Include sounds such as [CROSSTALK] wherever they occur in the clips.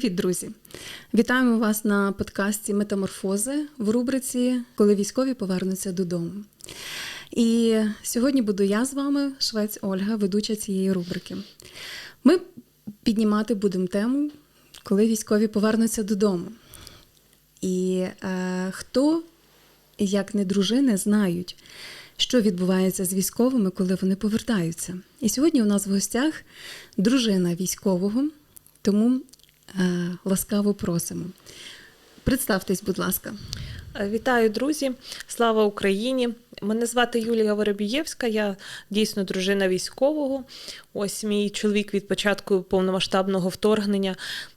Привіт, друзі! Вітаємо вас на подкасті Метаморфози в рубриці Коли військові повернуться додому. І сьогодні буду я з вами, швець Ольга, ведуча цієї рубрики. Ми піднімати будемо тему, коли військові повернуться додому. І е, хто, як не дружини, знають, що відбувається з військовими, коли вони повертаються. І сьогодні у нас в гостях дружина військового, тому ласкаво просимо. Представтесь, будь ласка. Е, Вітаю, друзі! Слава Україні! Мене звати Юлія Воробієвська, я дійсно дружина військового. Ось мій чоловік від початку повномасштабного вторгнення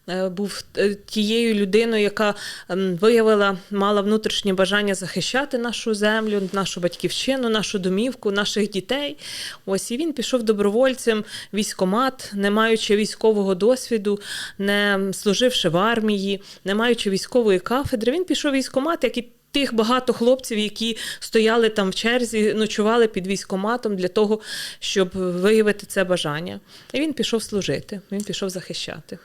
е, був е, тією людиною, яка виявила, мала внутрішнє бажання захищати нашу землю, нашу батьківщину, нашу домівку, наших дітей. Ось і він пішов добровольцем військомат, не маючи військового досвіду, не служивши в армії, не маючи військової кафедри. Він пішов військомат, як і Тих багато хлопців, які стояли там в черзі, ночували під військоматом для того, щоб виявити це бажання. І він пішов служити, він пішов захищати.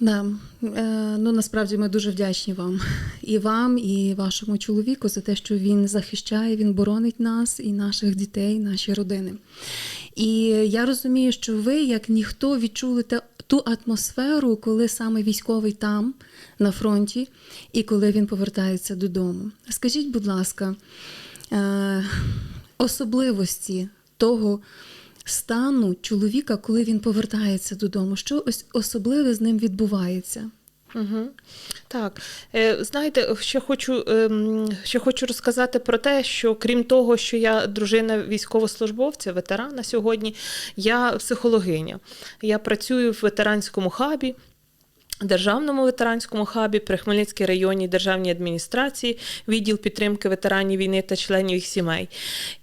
Да. Е, ну насправді ми дуже вдячні вам і вам, і вашому чоловіку за те, що він захищає, він боронить нас і наших дітей, наші родини. І я розумію, що ви, як ніхто, відчули те, ту атмосферу, коли саме військовий там, на фронті, і коли він повертається додому. Скажіть, будь ласка, е, особливості того стану чоловіка, коли він повертається додому, що ось особливе з ним відбувається? Угу. Так, Е, знаєте, ще хочу, ем, ще хочу розказати про те, що крім того, що я дружина військовослужбовця, ветерана сьогодні, я психологиня. Я працюю в ветеранському хабі. Державному ветеранському хабі при Хмельницькій районній державній адміністрації, відділ підтримки ветеранів війни та членів їх сімей.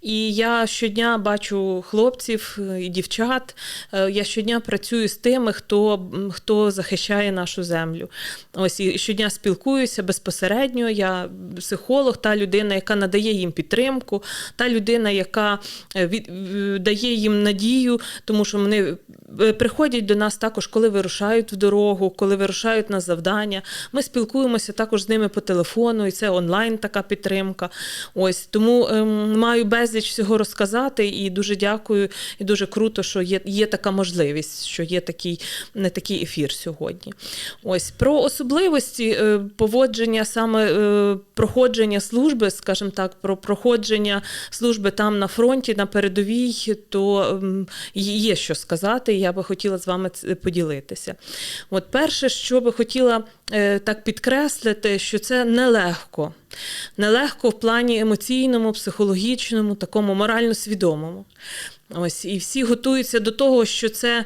І я щодня бачу хлопців е, і дівчат. Е, Я щодня працюю з тими, хто, хто захищає нашу землю. Ось і щодня спілкуюся безпосередньо. Я психолог, та людина, яка надає їм підтримку, та людина, яка е, від, дає їм надію, тому що вони приходять до нас також, коли вирушають в дорогу, коли вирушають на завдання. Ми спілкуємося також з ними по телефону, і це онлайн така підтримка. Ось тому ем, маю безліч всього розказати і дуже дякую, і дуже круто, що є, є така можливість, що є такий не такий ефір сьогодні. Ось про особливості е, поводження саме е, проходження служби, скажімо так, про проходження служби там на фронті, на передовій, то ем, є що сказати. і Я би хотіла з вами поділитися. От перше, що би хотіла е, так підкреслити, що це нелегко. Нелегко в плані емоційному, психологічному, такому морально свідомому. Ось і всі готуються до того, що це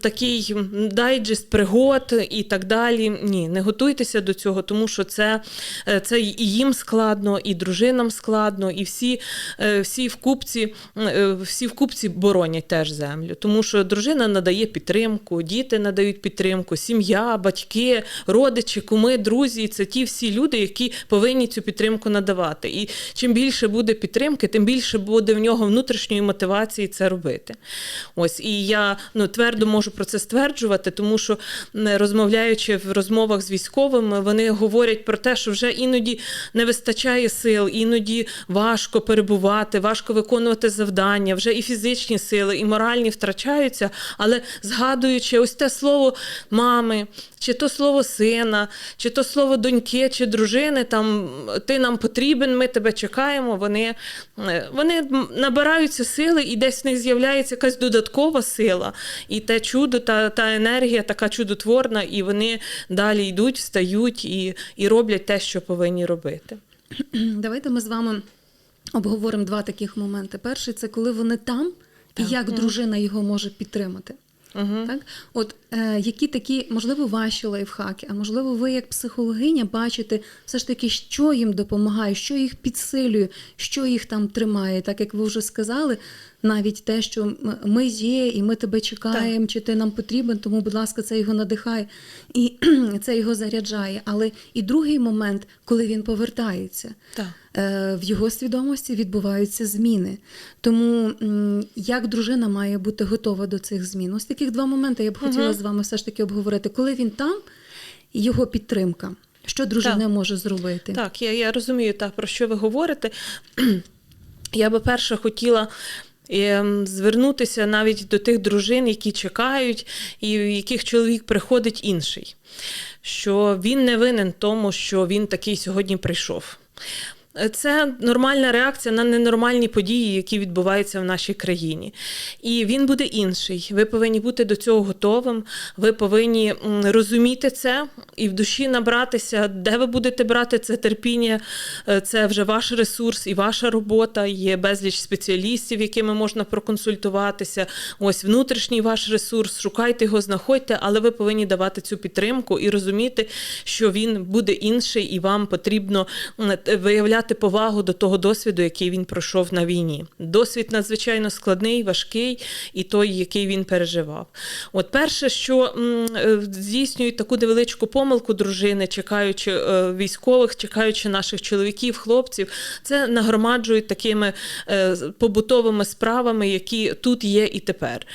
такий дайджест пригод і так далі. Ні, не готуйтеся до цього, тому що це, е, це і їм складно, і дружинам складно, і всі, е, всі в купці, е, всі в купці боронять теж землю. Тому що дружина надає підтримку, діти надають підтримку, сім'я, батьки, родичі, куми, друзі. Це ті всі люди, які повинні цю підтримку надавати. І чим більше буде підтримки, тим більше буде в нього внутрішньої мотивації це робити. Ось і я ну твердо можу про це стверджувати, тому що розмовляючи в розмовах з військовими, вони говорять про те, що вже іноді не вистачає сил, іноді важко перебувати, важко виконувати завдання, вже і фізичні сили, і моральні втрачаються, але згадуючи ось те слово мами, чи то слово сина, чи то слово доньки, чи дружини, там ти нам потрібен, ми тебе чекаємо. Вони, е, вони набираються сили, і десь в них з'являється якась додаткова сила, і те чудо, та, та енергія така чудотворна, і вони далі йдуть, встають і, і роблять те, що повинні робити. [CLEARS THROAT] Давайте ми з вами обговоримо два таких моменти. Перший це коли вони там, і як дружина його може підтримати. Угу. Так, от е, які такі, можливо, ваші лайфхаки, а можливо, ви як психологиня бачите все ж таки, що їм допомагає, що їх підсилює, що їх там тримає. Так як ви вже сказали, навіть те, що ми є, і ми тебе чекаємо, чи ти нам потрібен, тому, будь ласка, це його надихає і [CLEARS THROAT] це його заряджає. Але і другий момент, коли він повертається. Так. Е, в його свідомості відбуваються зміни. Тому як дружина має бути готова до цих змін? Ось таких два моменти я б хотіла Мгм. з вами все ж таки обговорити. Коли він там, його підтримка. Що дружина Так. може зробити? Так, я, я розумію, так, про що ви говорите. [CLEARS THROAT] Я би перше хотіла. ем, Звернутися навіть до тих дружин, які чекають, і в яких чоловік приходить інший, що він не винен тому, що він такий сьогодні прийшов. Це нормальна реакція на ненормальні події, які відбуваються в нашій країні. І він буде інший. Ви повинні бути до цього готовим. Ви повинні розуміти це і в душі набратися, де ви будете брати це терпіння. Е, Це вже ваш ресурс і ваша робота. Є безліч спеціалістів, якими можна проконсультуватися. Ось внутрішній ваш ресурс. Шукайте його, знаходьте, але ви повинні давати цю підтримку і розуміти, що він буде інший, і вам потрібно м, т- повагу до того досвіду, який він пройшов на війні. Досвід надзвичайно складний, важкий, і той, який він переживав. От перше, що е, здійснюють таку невеличку помилку дружини, чекаючи е, військових, чекаючи наших чоловіків, хлопців, це нагромаджують такими е, побутовими справами, які тут є і тепер.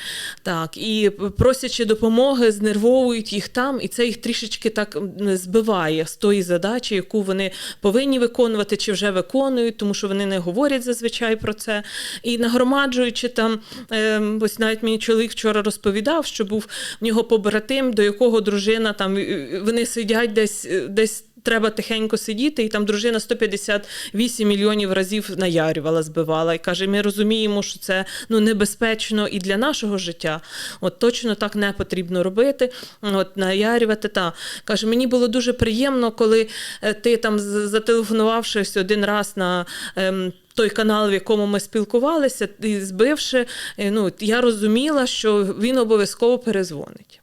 Так, і просячи допомоги, знервовують їх там, і це їх трішечки так збиває з тої задачі, яку вони повинні виконувати чи вже виконують, тому що вони не говорять зазвичай про це. І нагромаджуючи там, е, ось навіть мені чоловік вчора розповідав, що був в нього побратим, до якого дружина там е, вони сидять десь е, десь. Треба тихенько сидіти, і там дружина 158 мільйонів разів наярювала, збивала. І каже: ми розуміємо, що це ну небезпечно і для нашого життя. От точно так не потрібно робити. От наярювати. Та каже, мені було дуже приємно, коли е, ти там зателефонувавшись один раз на. Ем, той канал, в якому ми спілкувалися, і збивши, ну я розуміла, що він обов'язково перезвонить.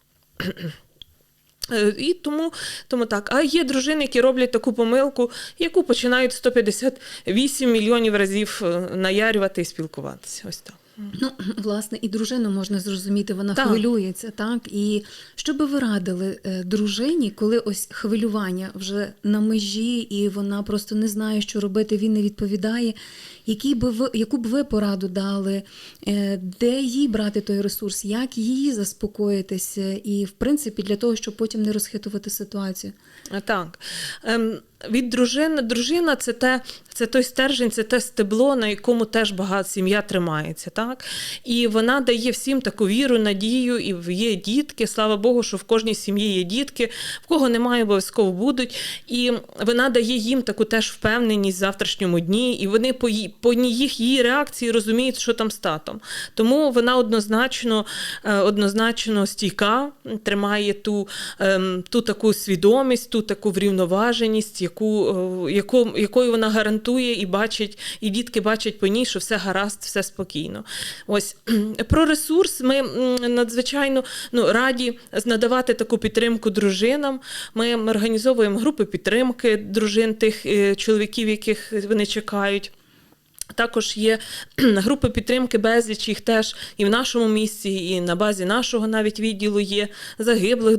Е, І тому, тому так. А є дружини, які роблять таку помилку, яку починають 158 мільйонів разів е, наярювати і спілкуватися. Ось так. Ну, [CLEARS THROAT] власне, і дружину можна зрозуміти, вона Так. хвилюється, так? І що би ви радили е, дружині, коли ось хвилювання вже на межі, і вона просто не знає, що робити, він не відповідає. Які би ви, яку б ви пораду дали, е, де їй брати той ресурс, як її заспокоїтися, і, в принципі, для того, щоб потім не розхитувати ситуацію? А, Так. Ем, від дружини, дружина це те, це той стержень, це те стебло, на якому теж багато сім'я тримається. Так? І вона дає всім таку віру, надію, і є дітки. Слава Богу, що в кожній сім'ї є дітки, в кого немає, обов'язково будуть. І вона дає їм таку теж впевненість в завтрашньому дні, і вони по, по їх її реакції розуміють, що там з татом. Тому вона однозначно, е, однозначно стійка, тримає ту, ем, ту таку свідомість, ту таку врівноваженість, яку, е, яку, якою вона гарантує і бачить, і дітки бачать по ній, що все гаразд, все спокійно. Ось про ресурс ми надзвичайно ну, раді надавати таку підтримку дружинам. Ми організовуємо групи підтримки дружин тих е, чоловіків, яких вони чекають. Також є [CLEARS THROAT] групи підтримки безліч їх теж і в нашому місті, і на базі нашого навіть відділу є загиблих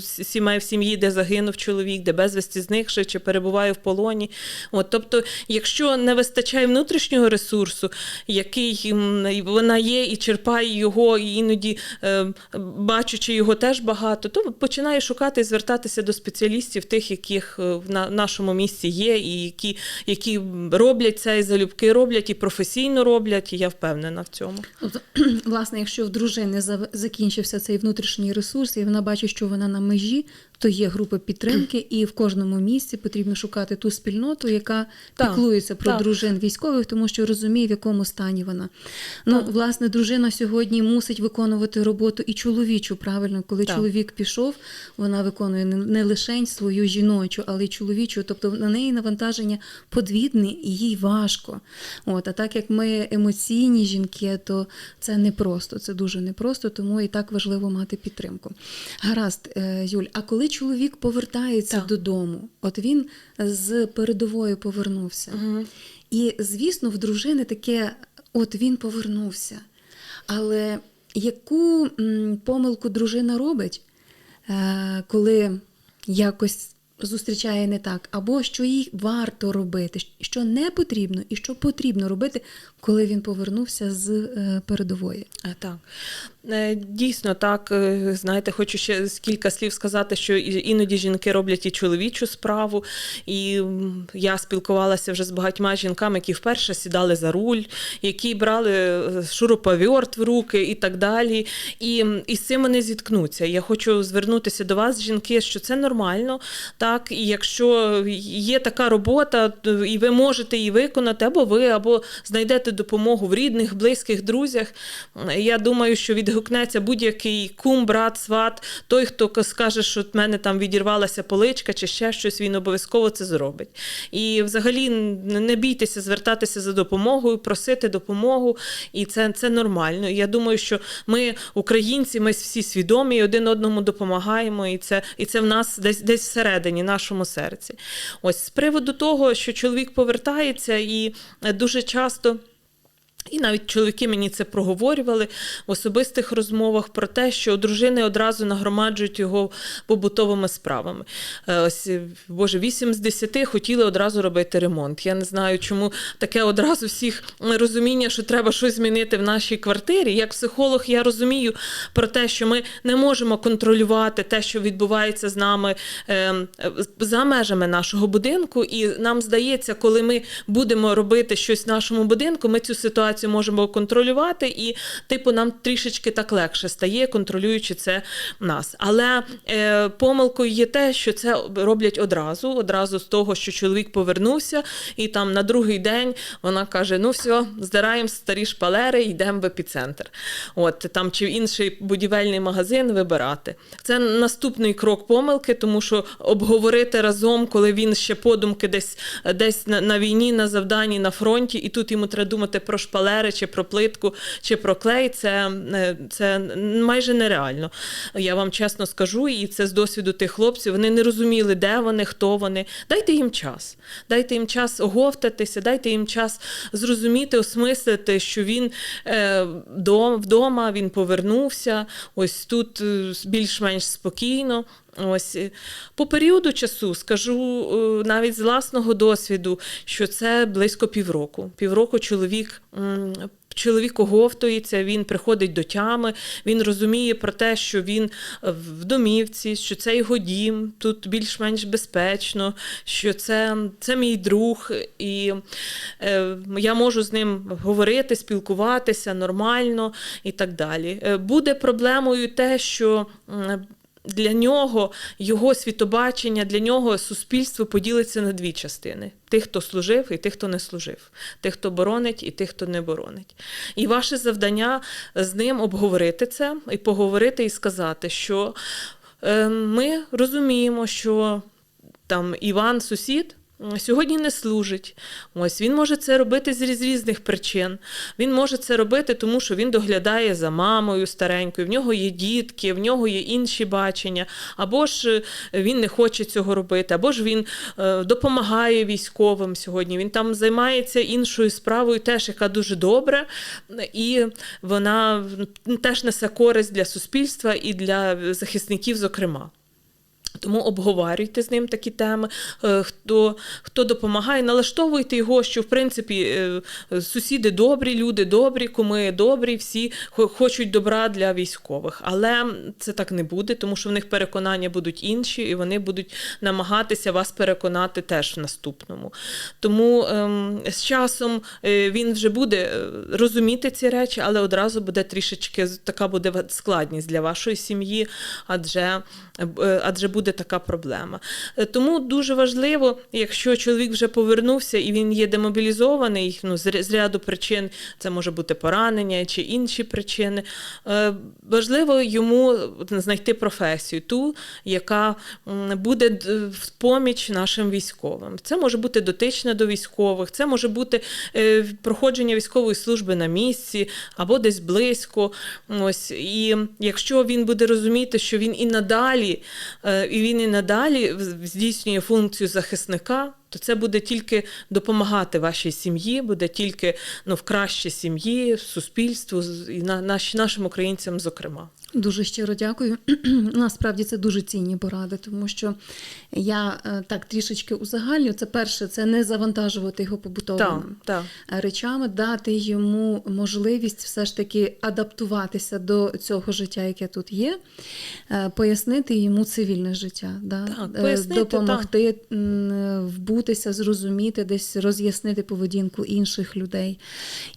сімей в сім'ї, де загинув чоловік, де безвісті зникши чи перебуває в полоні. От, тобто, якщо не вистачає внутрішнього ресурсу, який вона є і черпає його, і іноді е, бачучи його теж багато, то починає шукати і звертатися до спеціалістів, тих, яких е, в нашому місті є, і які, які роблять це і залюбки роблять, і професійно роблять, і я впевнена в цьому. Тобто, [CLEARS THROAT] власне, якщо в дружини закінчився цей внутрішній ресурс, і вона бачить, що вона на межі, то є групи підтримки, і в кожному місці потрібно шукати ту спільноту, яка Так, піклується про так. дружин військових, тому що розуміє, в якому стані вона. Ну, Так. власне, дружина сьогодні мусить виконувати роботу і чоловічу. Правильно, коли Так. чоловік пішов, вона виконує не- не лише свою жіночу, але й чоловічу. Тобто на неї навантаження подвідне і їй важко. От, а так як ми емоційні жінки, то це непросто, це дуже непросто, тому і так важливо мати підтримку. Гаразд, е, Юль, а коли чоловік повертається Так. додому, от він з передової повернувся. І, звісно, в дружини таке, от він повернувся. Але яку помилку дружина робить, е, коли якось зустрічає не так, або що їй варто робити, що не потрібно і що потрібно робити, коли він повернувся з е, передової. Е, Так, Е, дійсно так. Е, Знаєте, хочу ще кілька слів сказати, що іноді жінки роблять і чоловічу справу. І я спілкувалася вже з багатьма жінками, які вперше сідали за руль, які брали е, шуруповерт в руки і так далі. І, і з цим вони зіткнуться. Я хочу звернутися до вас, жінки, що це нормально. Так, і якщо є така робота, і ви можете її виконати, або ви, або знайдете допомогу в рідних, близьких, друзях. Я думаю, що відгукнеться будь-який кум, брат, сват, той, хто скаже, що в мене там відірвалася поличка чи ще щось, він обов'язково це зробить. І взагалі не бійтеся звертатися за допомогою, просити допомогу, і це, це нормально. Я думаю, що ми, українці, ми всі свідомі, один одному допомагаємо, і це, і це в нас десь десь всередині, нашому серці. Ось з приводу того, що чоловік повертається, і е, дуже часто. І навіть чоловіки мені це проговорювали в особистих розмовах про те, що дружини одразу нагромаджують його побутовими справами. Е, Ось, е, Боже, 8 з 10 хотіли одразу робити ремонт. Я не знаю, чому таке одразу всіх розуміння, що треба щось змінити в нашій квартирі. Як психолог, я розумію про те, що ми не можемо контролювати те, що відбувається з нами е, за межами нашого будинку. І нам здається, коли ми будемо робити щось в нашому будинку, ми цю ситуацію можемо контролювати, і типу нам трішечки так легше стає, контролюючи це нас. Але е, помилкою є те, що це роблять одразу, одразу з того, що чоловік повернувся, і там на другий день вона каже: Ну все, здираємо старі шпалери, йдемо в епіцентр. От там чи інший будівельний магазин вибирати. Це наступний крок помилки, тому що обговорити разом, коли він ще подумки десь, десь на, на війні, на завданні, на фронті, і тут йому треба думати про шпалери, чи про плитку, чи про клей. Це, е, це майже нереально. Я вам чесно скажу, і це з досвіду тих хлопців. Вони не розуміли, де вони, хто вони. Дайте їм час. Дайте їм час оговтатися, дайте їм час зрозуміти, осмислити, що він е, вдома, він повернувся. Ось тут е, більш-менш спокійно. Ось е, по періоду часу скажу е, навіть з власного досвіду, що це близько півроку. Півроку чоловік. Чоловік оговтується, він приходить до тями, він розуміє про те, що він е, в домівці, що це його дім, тут більш-менш безпечно, що це, це мій друг, і е, я можу з ним говорити, спілкуватися нормально і так далі. Буде проблемою те, що. Для нього його світобачення, для нього суспільство поділиться на дві частини: тих, хто служив, і тих, хто не служив, тих, хто боронить, і тих, хто не боронить. І ваше завдання з ним обговорити це і поговорити і сказати, що е, ми розуміємо, що там Іван, сусід. Сьогодні не служить. Ось він може це робити з різних причин. Він може це робити, тому що він доглядає за мамою старенькою, в нього є дітки, в нього є інші бачення, або ж е, він не хоче цього робити, або ж він е, допомагає військовим сьогодні. Він там займається іншою справою, теж яка дуже добра, і вона теж несе користь для суспільства і для захисників, зокрема. Тому обговорюйте з ним такі теми, е, хто, хто допомагає, налаштовуйте його, що в принципі е, сусіди добрі, люди добрі, куми добрі, всі хочуть добра для військових. Але це так не буде, тому що в них переконання будуть інші, і вони будуть намагатися вас переконати теж в наступному. Тому ем, з часом е, він вже буде розуміти ці речі, але одразу буде трішечки така буде складність для вашої сім'ї, адже, адже буде така проблема. Е, Тому дуже важливо, якщо чоловік вже повернувся і він є демобілізований, ну, з ряду причин, це може бути поранення чи інші причини. е, Важливо йому знайти професію, ту, яка буде в поміч нашим військовим. Це може бути дотична до військових, це може бути е, проходження військової служби на місці або десь близько. Ось і якщо він буде розуміти, що він і надалі, і він і надалі здійснює функцію захисника. То це буде тільки допомагати вашій сім'ї, буде тільки ну, в кращій сім'ї, суспільству і на, наш, нашим українцям, зокрема. Дуже щиро дякую. [CLEARS THROAT] Насправді це дуже цінні поради, тому що я е, так трішечки узагальню. Це перше, це не завантажувати його побутовими Так, так. речами, дати йому можливість все ж таки адаптуватися до цього життя, яке тут є, е, пояснити йому цивільне життя, да? Так, е, пояснити, допомогти м, вбутися, зрозуміти, десь роз'яснити поведінку інших людей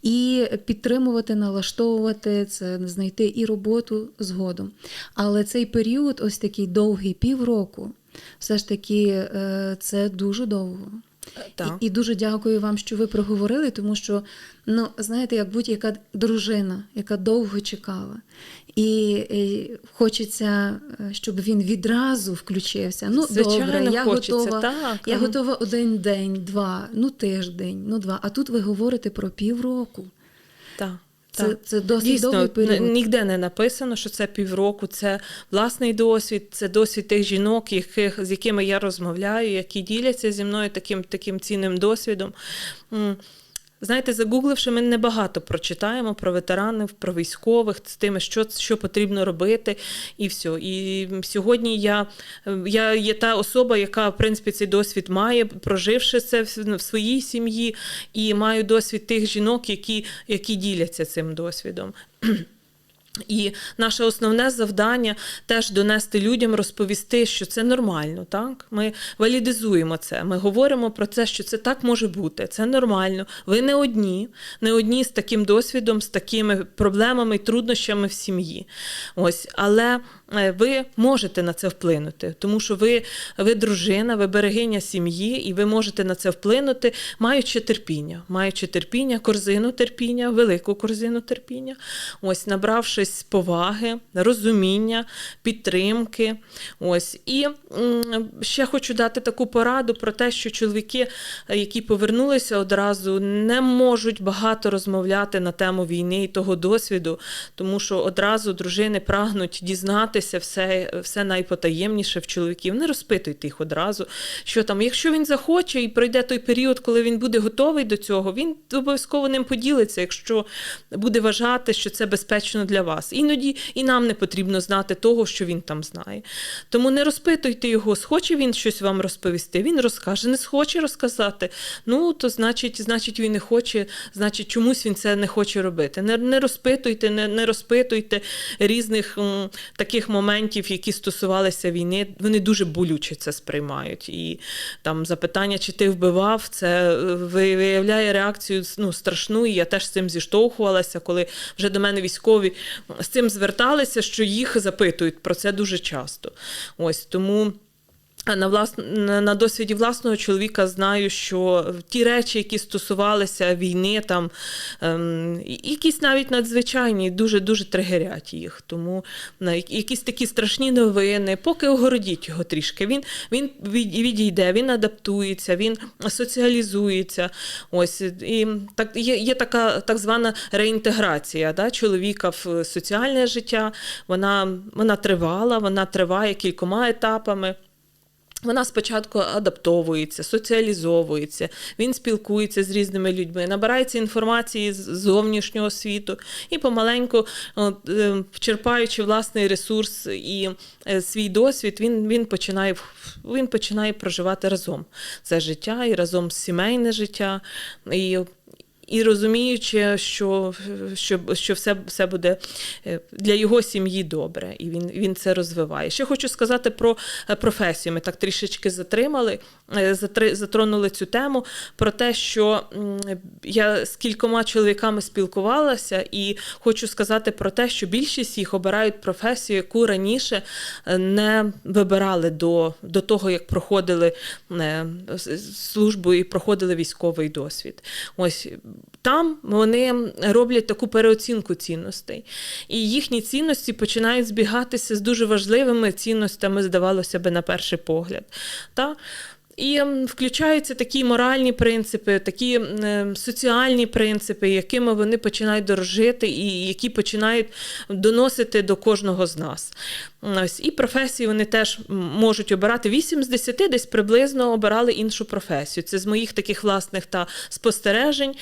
і підтримувати, налаштовувати це, знайти і роботу згодом. Але цей період, ось такий довгий півроку, все ж таки е, це дуже довго. Так. І, і дуже дякую вам, що ви проговорили, тому що, ну, знаєте, як будь-яка дружина, яка довго чекала, і, і хочеться, е, щоб він відразу включився. Ну, Звичайно, добре, я хочеться, готова. так. Я Ага. готова один день, два, ну тиждень, ну два. А тут ви говорите про півроку. так. Це, це досить Дійсно, довгий період. ніде не написано, що це півроку. Це власний досвід, це досвід тих жінок, яких, з якими я розмовляю, які діляться зі мною таким, таким цінним досвідом. Знаєте, загугливши, ми небагато прочитаємо про ветеранів, про військових, з тими, що, що потрібно робити, і все. І сьогодні я, я є та особа, яка, в принципі, цей досвід має, проживши це в своїй сім'ї, і маю досвід тих жінок, які, які діляться цим досвідом. І наше основне завдання теж донести людям, розповісти, що це нормально. Так? Ми валідизуємо це. Ми говоримо про це, що це так може бути, це нормально. Ви не одні, не одні з таким досвідом, з такими проблемами труднощами в сім'ї. Ось, але ви можете на це вплинути, тому що ви, ви дружина, ви берегиня сім'ї, і ви можете на це вплинути, маючи терпіння, маючи терпіння, корзину терпіння, велику корзину терпіння, ось набравшись поваги, розуміння, підтримки. Ось і ще хочу дати таку пораду про те, що чоловіки, е, які повернулися одразу, не можуть багато розмовляти на тему війни і того досвіду, тому що одразу дружини прагнуть дізнатися все, все найпотаємніше в чоловіків. Не розпитуйте їх одразу. Що там, якщо він захоче і пройде той період, коли він буде готовий до цього, він обов'язково ним поділиться, якщо буде вважати, що це безпечно для вас. Іноді і нам не потрібно знати того, що він там знає. Тому не розпитуйте його, схоче він щось вам розповісти, він розкаже, не схоче розказати. Ну, то значить, значить, він не хоче, значить, чомусь він це не хоче робити. Не, не розпитуйте, не, не розпитуйте різних м, таких моментів, які стосувалися війни. Вони дуже болюче це сприймають. І там запитання, чи ти вбивав, це е, виявляє реакцію ну, страшну. І я теж з цим зіштовхувалася, коли вже до мене військові з цим зверталися, що їх запитують про це дуже часто. Ось тому. На влас... на досвіді власного чоловіка знаю, що ті речі, які стосувалися війни, там ем, якісь навіть надзвичайні, дуже дуже тригерять їх. Тому на якісь такі страшні новини, поки огородіть його трішки. Він, він відійде, він адаптується, він соціалізується. Ось і так є, є така так звана реінтеграція да, чоловіка в соціальне життя. Вона, вона тривала, вона триває кількома етапами. Вона спочатку адаптовується, соціалізовується, він спілкується з різними людьми, набирається інформації з зовнішнього світу і помаленьку, е, черпаючи власний ресурс і е, свій досвід, він, він, починає, він починає проживати разом це життя і разом сімейне життя. І і розуміючи, що, що, що все, все буде е, для його сім'ї добре, і він, він це розвиває. Ще хочу сказати про е, професію. Ми так трішечки затримали, е, затри- затронули цю тему про те, що я з кількома чоловіками спілкувалася, і хочу сказати про те, що більшість їх обирають професію, яку раніше не вибирали до, до того, як проходили службу і проходили військовий досвід. Ось там вони роблять таку переоцінку цінностей. І їхні цінності починають збігатися з дуже важливими цінностями, здавалося би, на перший погляд. Та? І включаються такі моральні принципи, такі м, соціальні принципи, якими вони починають дорожити і які починають доносити до кожного з нас. Ось і професії вони теж можуть обирати 8 з 10 десь приблизно обирали іншу професію. Це з моїх таких власних та спостережень.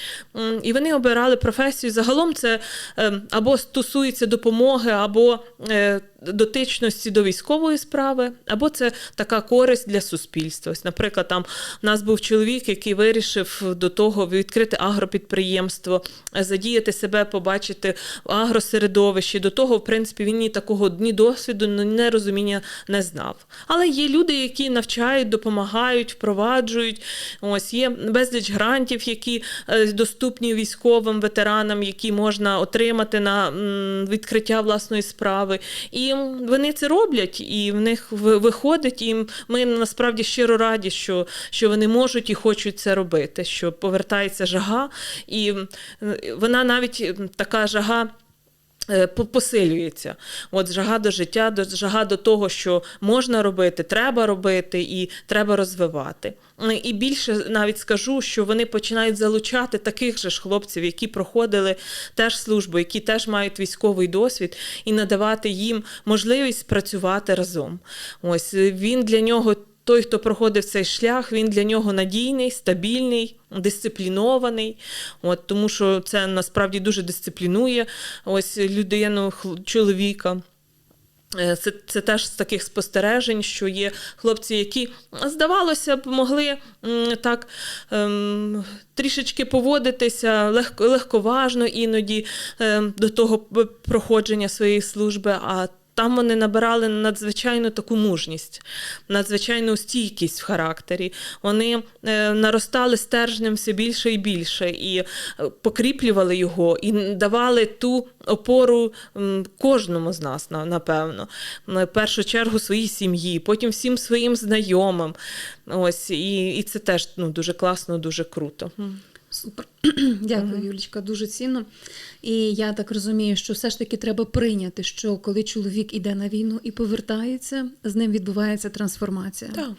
І вони обирали професію. Загалом це е, або стосується допомоги, або е, дотичності до військової справи, або це така користь для суспільства. Ось, наприклад, там у нас був чоловік, який вирішив до того відкрити агропідприємство, е, задіяти себе, побачити в агросередовищі. До того, в принципі, він ні такого ні досвіду, ні розуміння не знав. Але є люди, які навчають, допомагають, впроваджують. Ось є безліч грантів, які е, доступні військовим ветеранам, які можна отримати на відкриття власної справи. І вони це роблять, і в них виходить. І ми насправді щиро раді, що, що вони можуть і хочуть це робити, що повертається жага, і вона навіть така жага. Е, по- Посилюється. От жага до життя, до жага до того, що можна робити, треба робити і треба розвивати. Е, І більше навіть скажу, що вони починають залучати таких же ж хлопців, які проходили теж службу, які теж мають військовий досвід, і надавати їм можливість працювати разом. Ось е, він для нього. Той, хто проходив цей шлях, він для нього надійний, стабільний, дисциплінований. От, тому що це насправді дуже дисциплінує ось людину, чоловіка. Е, Це, це теж з таких спостережень, що є хлопці, які, здавалося б, могли так ем, трішечки поводитися легко, легковажно іноді ем, до того проходження своєї служби. а там вони набирали надзвичайну таку мужність, надзвичайну стійкість в характері. Вони е, наростали стержнем все більше і більше, і е, покріплювали його, і давали ту опору кожному з нас, на- напевно. В першу чергу своїй сім'ї, потім всім своїм знайомим. Ось, і, і це теж ну, дуже класно, дуже круто. Супер. [CLEARS THROAT] Дякую, Юлічка, дуже цінно. І я так розумію, що все ж таки треба прийняти, що коли чоловік іде на війну і повертається, з ним відбувається трансформація. Так.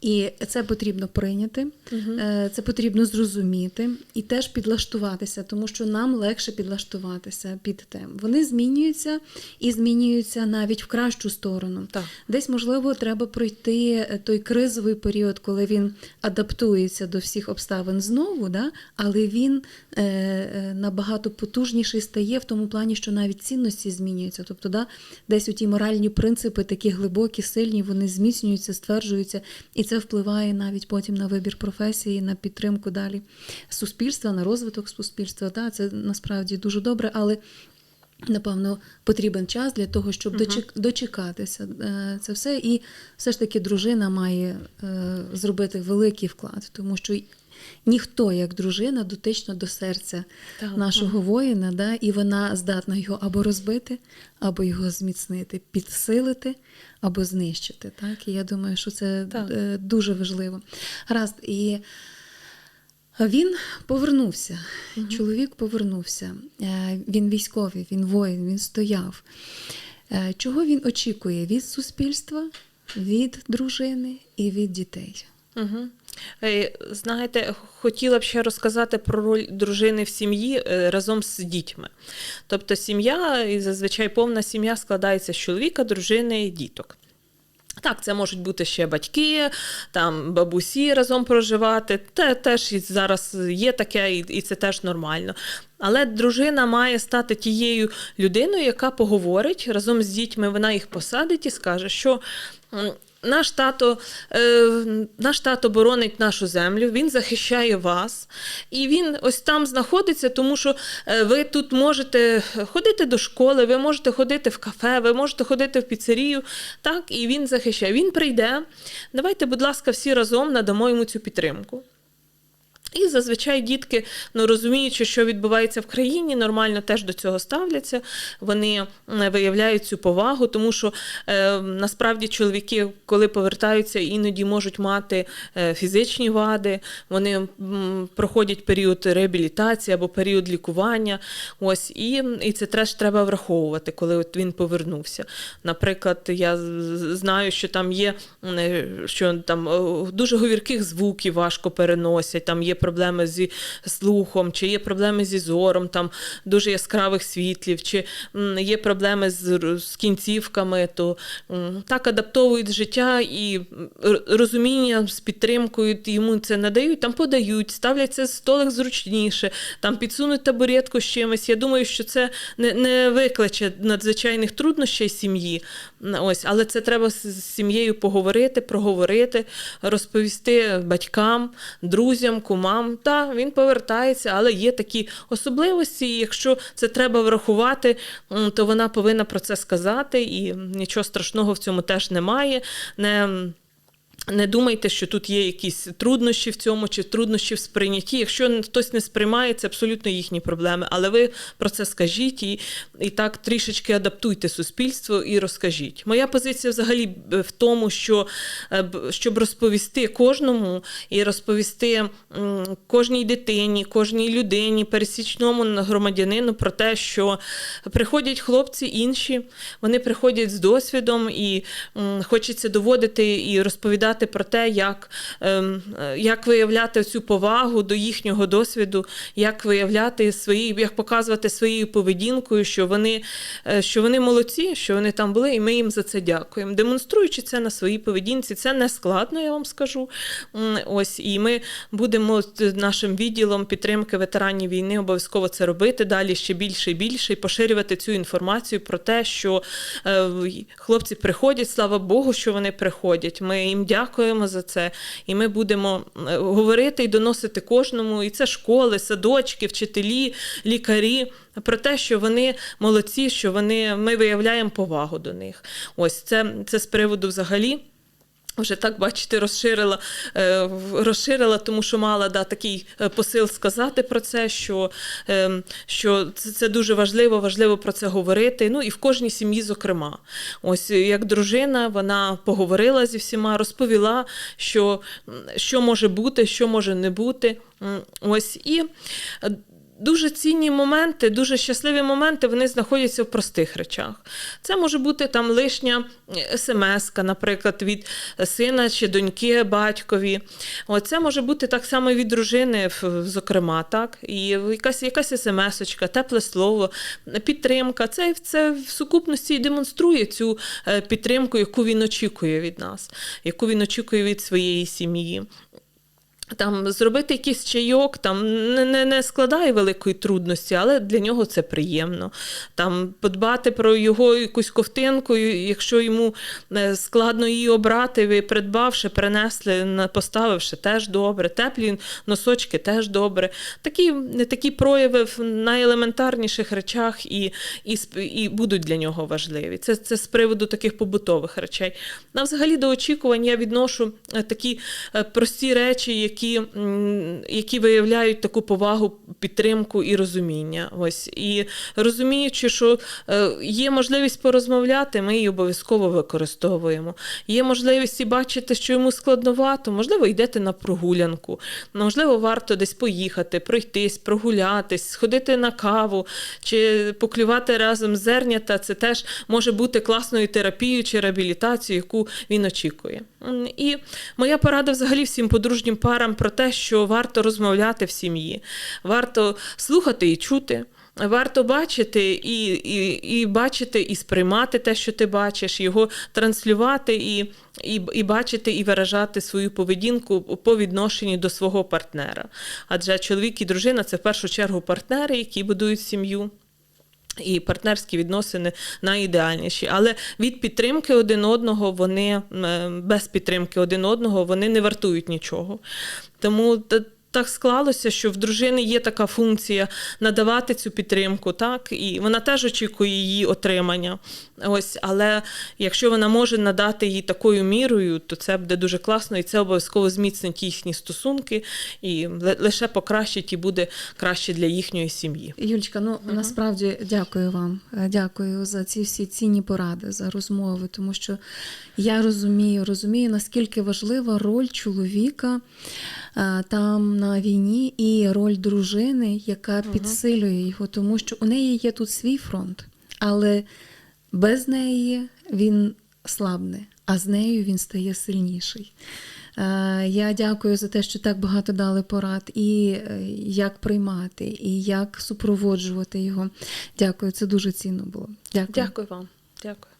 І це потрібно прийняти, е, це потрібно зрозуміти і теж підлаштуватися, тому що нам легше підлаштуватися під тем. Вони змінюються і змінюються навіть в кращу сторону. Так. Десь, можливо, треба пройти е, той кризовий період, коли він адаптується до всіх обставин знову, да? але він е, е, набагато потужніший стає в тому плані, що навіть цінності змінюються. Тобто, да, десь у ті моральні принципи, такі глибокі, сильні, вони зміцнюються, стверджуються, і це впливає навіть потім на вибір професії, на підтримку далі суспільства, на розвиток суспільства. Да? Це насправді дуже добре, але Напевно, потрібен час для того, щоб дочек- дочекатися е, це все. І все ж таки дружина має зробити великий вклад, тому що ніхто, як дружина, дотична до серця Так, нашого воїна, да, і вона здатна його або розбити, або його зміцнити, підсилити, або знищити. Так? І я думаю, що це Так. е, дуже важливо. Гаразд, і він повернувся. Чоловік повернувся. Е, Він військовий, він воїн, він стояв. Е, Чого він очікує від суспільства, від дружини і від дітей? Угу. Знаєте, хотіла б ще розказати про роль дружини в сім'ї е, разом з дітьми. Тобто сім'я, і зазвичай повна сім'я складається з чоловіка, дружини і діток. Так, це можуть бути ще батьки, там бабусі разом проживати. Те теж і зараз є таке, і, і це теж нормально. Але дружина має стати тією людиною, яка поговорить разом з дітьми. Вона їх посадить і скаже, що наш тато, е, наш тато боронить нашу землю, він захищає вас, і він ось там знаходиться, тому що е, ви тут можете ходити до школи, ви можете ходити в кафе, ви можете ходити в піцерію. Так, і він захищає. Він прийде. Давайте, будь ласка, всі разом надамо йому цю підтримку. І зазвичай дітки, ну розуміючи, що відбувається в країні, нормально теж до цього ставляться. Вони виявляють цю повагу, тому що е, насправді чоловіки, коли повертаються, іноді можуть мати е, фізичні вади, вони проходять період реабілітації або період лікування. Ось і, і це теж треба враховувати, коли от він повернувся. Наприклад, я знаю, що там є е, що там е, дуже говірких звуків важко переносять, там є проблеми зі слухом, чи є проблеми зі зором, там дуже яскравих світлів, чи є проблеми з, з кінцівками, то так адаптовують життя і розуміння з підтримкою йому це надають, там подають, ставлять це столик зручніше, там підсунуть табуретку з чимось. Я думаю, що це не, не викличе надзвичайних труднощей сім'ї. Ось, але це треба з сім'єю поговорити, проговорити, розповісти батькам, друзям, кумам. Та він повертається, але є такі особливості. І якщо це треба врахувати, то вона повинна про це сказати, і нічого страшного в цьому теж немає. Не не думайте, що тут є якісь труднощі в цьому чи труднощі в сприйнятті. Якщо хтось не сприймає, це абсолютно їхні проблеми. Але ви про це скажіть і, і так трішечки адаптуйте суспільство і розкажіть. Моя позиція взагалі в тому, що е, щоб розповісти кожному і розповісти кожній дитині, кожній людині, пересічному громадянину про те, що приходять хлопці інші, вони приходять з досвідом і хочеться доводити і розповідати про те, як, ем, е, як виявляти цю повагу до їхнього досвіду, як виявляти свої, як показувати своєю поведінкою, що вони, е, що вони молодці, що вони там були, і ми їм за це дякуємо. Демонструючи це на своїй поведінці, це не складно, я вам скажу. Ось і ми будемо з нашим відділом підтримки ветеранів війни обов'язково це робити далі ще більше і більше, і поширювати цю інформацію про те, що е, хлопці приходять, слава Богу, що вони приходять. Ми їм дякуємо за це, і ми будемо е, говорити і доносити кожному, і це школи, садочки, вчителі, лікарі. Про те, що вони молодці, що вони ми виявляємо повагу до них. Ось це, це з приводу взагалі. Вже так, бачите, розширила, е, розширила, тому що мала да, такий е, посил сказати про це, що, е, що це, це дуже важливо, важливо про це говорити. Ну і в кожній сім'ї, зокрема. Ось е, як дружина, вона поговорила зі всіма, розповіла, що, що може бути, що може не бути. Ось і. Е, Дуже цінні моменти, дуже щасливі моменти, вони знаходяться в простих речах. Це може бути там лишня смс, наприклад, від сина чи доньки батькові. Це може бути так само від дружини, зокрема, так. І якась, якась смс-очка, тепле слово, підтримка. Це, це в сукупності і демонструє цю е, підтримку, яку він очікує від нас, яку він очікує від своєї сім'ї. Там зробити якийсь чайок, там не, не, не складає великої трудності, але для нього це приємно. Там подбати про його якусь ковтинку, якщо йому е, складно її обрати, ви придбавши, принесли, поставивши, теж добре. Теплі носочки теж добре. Такі, такі прояви в найелементарніших речах і, і, і будуть для нього важливі. Це, це з приводу таких побутових речей. А взагалі до очікувань я відношу е, такі е, прості речі, які, м, які виявляють таку повагу, підтримку і розуміння. Ось. І розуміючи, що е, є можливість порозмовляти, ми її обов'язково використовуємо. Є можливість і бачити, що йому складновато, можливо, йдете на прогулянку, можливо, варто десь поїхати, пройтись, прогулятись, сходити на каву чи поклювати разом зернята. Це теж може бути класною терапією чи реабілітацією, яку він очікує. І моя порада взагалі всім подружнім парам про те, що варто розмовляти в сім'ї, варто слухати і чути. Варто бачити і, і, і бачити, і сприймати те, що ти бачиш, його транслювати і, і, і бачити, і виражати свою поведінку по відношенню до свого партнера. Адже чоловік і дружина це в першу чергу партнери, які будують сім'ю. І партнерські відносини найідеальніші. Але від підтримки один одного вони без підтримки один одного вони не вартують нічого. Тому так склалося, що в дружини є така функція надавати цю підтримку, так і вона теж очікує її отримання. Ось, але якщо вона може надати їй такою мірою, то це буде дуже класно, і це обов'язково зміцнить їхні стосунки і лише покращить і буде краще для їхньої сім'ї. Юлічка, ну насправді дякую вам. Дякую за ці всі цінні поради, за розмови, тому що я розумію, розумію, наскільки важлива роль чоловіка е, там на війні і роль дружини, яка підсилює його, тому що у неї є тут свій фронт, але без неї він слабне, а з нею він стає сильніший. Е, Я дякую за те, що так багато дали порад, і е, як приймати, і як супроводжувати його. Дякую, це дуже цінно було. Дякую. Дякую вам. Дякую.